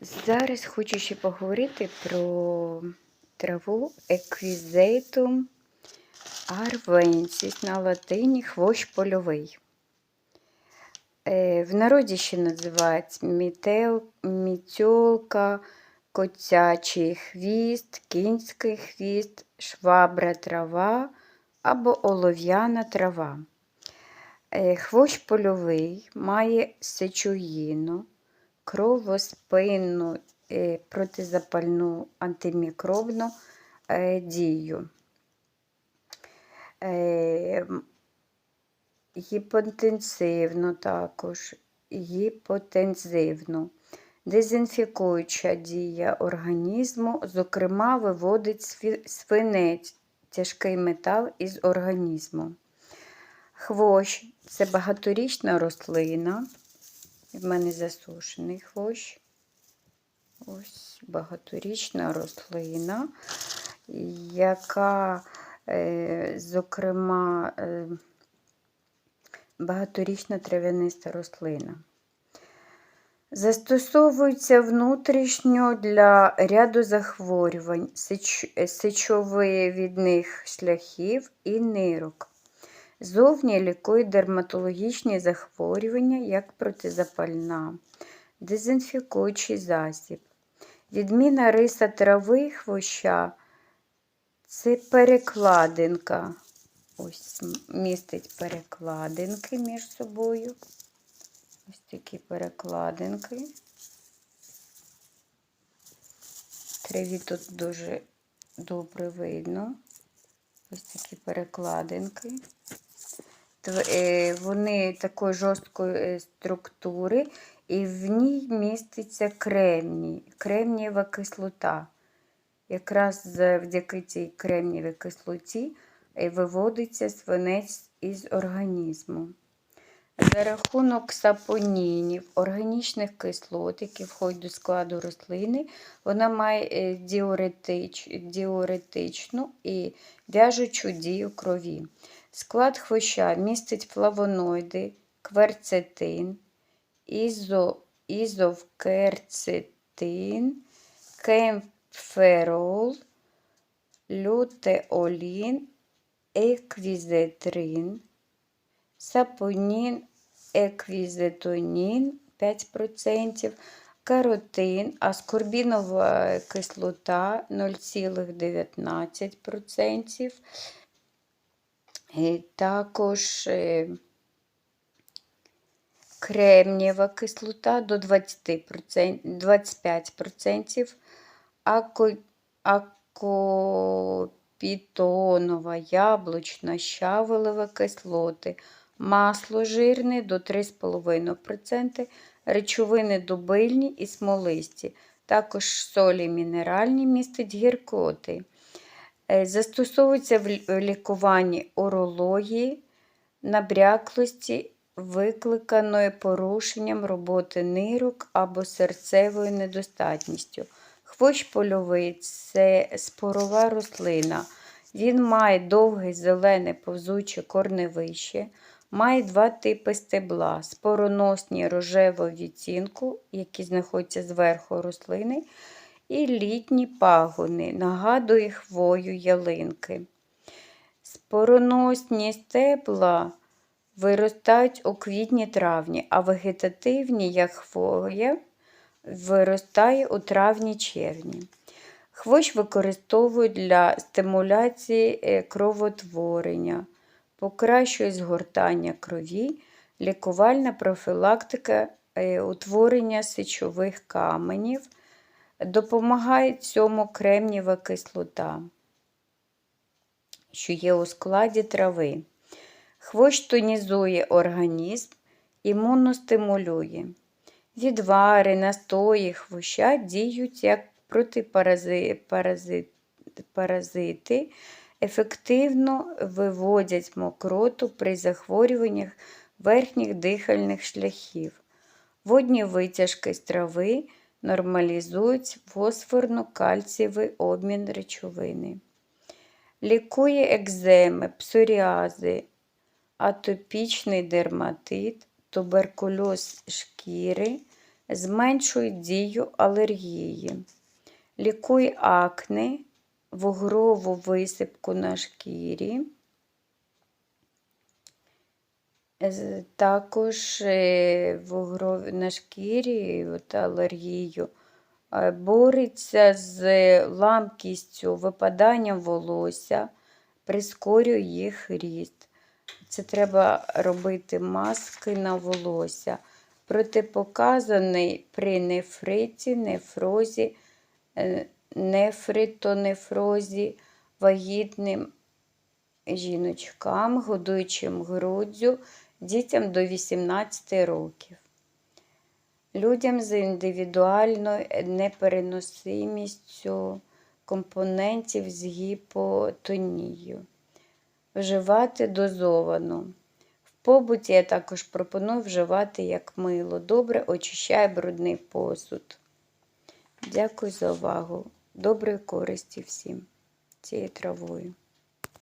Зараз хочу ще поговорити про траву Equisetum arvensis на латині хвощ польовий. Е, В народі ще називають мітел, мітьолка, котячий хвіст, кінський хвіст, швабра трава або олов'яна трава. Е, Хвощ польовий має сечогінну, кровоспинну, е, протизапальну антимікробну е, дію. Е, Гіпотензивну також, гіпотензивну. Дезінфікуюча дія організму, зокрема, виводить свинець, тяжкий метал із організму. Хвощ це багаторічна рослина. В мене засушений хвощ. Ось багаторічна рослина, яка, е, зокрема, е, багаторічна трав'яниста рослина. Застосовується внутрішньо для ряду захворювань, сеч... сечовивідних шляхів і нирок. Зовні лікує дерматологічні захворювання, як протизапальна, дезінфікуючий засіб. Відміна риса трави хвоща це перекладинка. Ось містить перекладинки між собою. Ось такі перекладинки. Траві тут дуже добре видно. Ось такі перекладинки. Е, Вони такої жорсткої е, структури, і в ній міститься кремній, кремнієва кислота. Якраз завдяки цій кремнієвій кислоті е, виводиться свинець із організму. За рахунок сапонінів, органічних кислот, які входять до складу рослини, вона має е, діуретич, діуретичну і в'яжучу дію крові. Склад хвоща містить флавоноїди, кверцетин, ізо, ізовкерцетин, кемферол, лютеолін, еквізетрин, сапонін, еквізетонін 5%, каротин, аскорбінова кислота 0,19%. Е, Також е, кремнієва кислота до 20%, 25%, ако, акопітонова, яблучна, щавелева кислоти, масло жирне до 3,5%, речовини дубильні і смолисті, також солі мінеральні містять гіркоти. Е, Застосовується в лікуванні урології, набряклості, викликаної порушенням роботи нирок або серцевою недостатністю. Хвощ польовий це спорова рослина. Він має довге зелене повзуче корневище, має два типи стебла: спороносні рожевого відтінку, які знаходяться зверху рослини, і літні пагони, нагадує хвою ялинки. Спороносні стебла виростають у квітні-травні, а вегетативні, як хвоя, виростає у травні-червні. Хвощ використовують для стимуляції е, кровотворення, покращує згортання крові, лікувальна профілактика е, утворення сечових каменів, допомагає цьому кремнієва кислота, що є у складі трави. Хвощ тонізує організм, імуностимулює. Відвари, настої хвоща діють як протипарази- парази- паразити, ефективно виводять мокроту при захворюваннях верхніх дихальних шляхів. Водні витяжки з трави нормалізують фосфорно-кальцієвий обмін речовини. Лікує екземи, псоріази, атопічний дерматит, туберкульоз шкіри, зменшує дію алергії, лікує акне, вугрову висипку на шкірі. Також е, на шкірі от алергію е, бореться з ламкістю, випаданням волосся, прискорює їх ріст. Це треба робити маски на волосся. Протипоказаний при нефриті, нефрозі, е, нефритонефрозі, вагітним жіночкам, годуючим груддю, дітям до 18 років. Людям з індивідуальною непереносимістю компонентів з гіпотонією. Вживати дозовано. В побуті я також пропоную вживати як мило. Добре очищає брудний посуд. Дякую за увагу. Доброї користі всім цією травою.